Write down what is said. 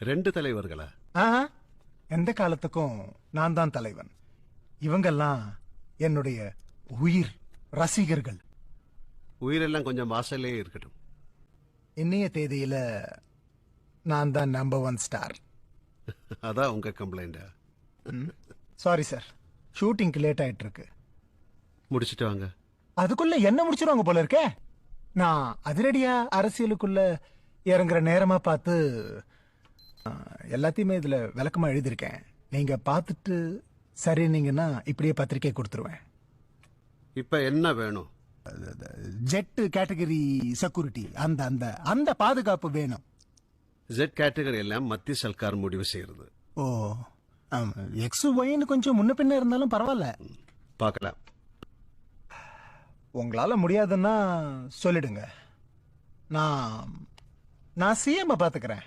ரெண்டு தலைவர்களா? எந்த காலத்துக்கும் நான் தான் தலைவன். இவங்கெல்லாம் என்னுடைய உயிர் ரசிகர்கள். உயிரெல்லாம் கொஞ்சம் வாசல்லே இருக்கட்டும். இன்னைய தேதியில நான் தான் நம்பர் ஒன் ஸ்டார் அதான் உங்க கம்ப்ளைண்டா சாரி சார் ஷூட்டிங்க்கு லேட் ஆயிட்டு இருக்கு முடிச்சிட்டு வாங்க. அதுக்குள்ள என்ன முடிச்சிருவாங்க போல இருக்கே? நான் அதிரடியா அரசியலுக்குள்ள இறங்குற நேரமா பார்த்து எல்லாத்தையுமே இதுல விளக்கமா எழுதியிருக்கேன். நீங்க பார்த்துட்டு சரின்னீங்கன்னா இப்படியே பத்திரிக்கை கொடுத்துருவேன். இப்ப என்ன வேணும்? ஜெட் கேட்டகரி செக்யூரிட்டி அந்த அந்த அந்த பாதுகாப்பு வேணும். ஜெட் கேட்டகரி எல்லாம் மத்திய சர்க்கார் முடிவு செய்யறது. ஓ எக்ஸ் ஒயின்னு கொஞ்சம் முன்ன பின்ன இருந்தாலும் பரவாயில்ல. பார்க்கலாம். உங்களால முடியாதுன்னா சொல்லிடுங்க. நான் நான் சிஎம் பாத்துக்கிறேன்